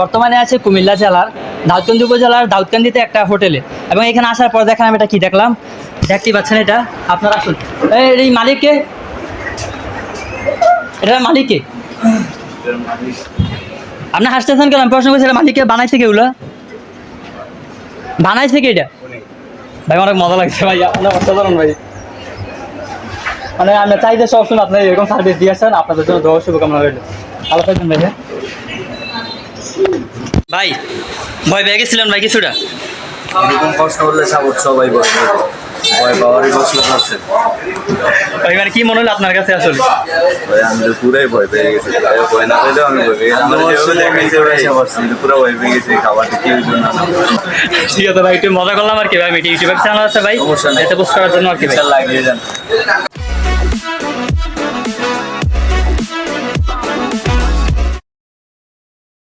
বর্তমানে আছে কুমিল্লা জেলার, দাউদকান্দি উপজেলার দাউদকান্দিতে একটা হোটেলে। এবং এখানে আসার পর দেখেন আমি এটা কি দেখলাম। দেখতে পাচ্ছেন এটা? আপনারা আসুন। এই মালিককে? এটা মালিককে? আপনি হাসতেছেন কেন? আমি প্রশ্ন করছি মালিককে বানাইছে কে ওগুলো? বানাইছে কে এটা? ভাই, অনেক মজা লাগছে ভাই অনেক অসাধারণ ভাই। মানে আমি চাইতে সবসময় আপনার এরকম সার্ভিস দিয়েছেন আপনাদের জন্য দোয়া শুভকামনা রইল। ভালো থাকবেন ভাই? ভাই ভয় পেয়ে গেছিলেন ভাই কিছুটা? এরকম প্রশ্ন করলে সাপোর্ট সবাই ভয় ভয় পাওয়ারই প্রশ্ন ভাই মানে কি মনে হলো আপনার কাছে আসলে? ভাই আমি তো পুরাই ভয় পেয়ে গেছি। ভয় না পেলেও আমি ভয় পেয়ে গেছি। পুরো ভয় পেয়ে গেছি। খাবারটা কি হইল না। না। ঠিক আছে ভাই একটু মজা করলাম আর কি ভাই আমি ইউটিউবের চ্যানেল আছে ভাই। এতে পোস্ট করার জন্য আর কি লাগিয়ে যান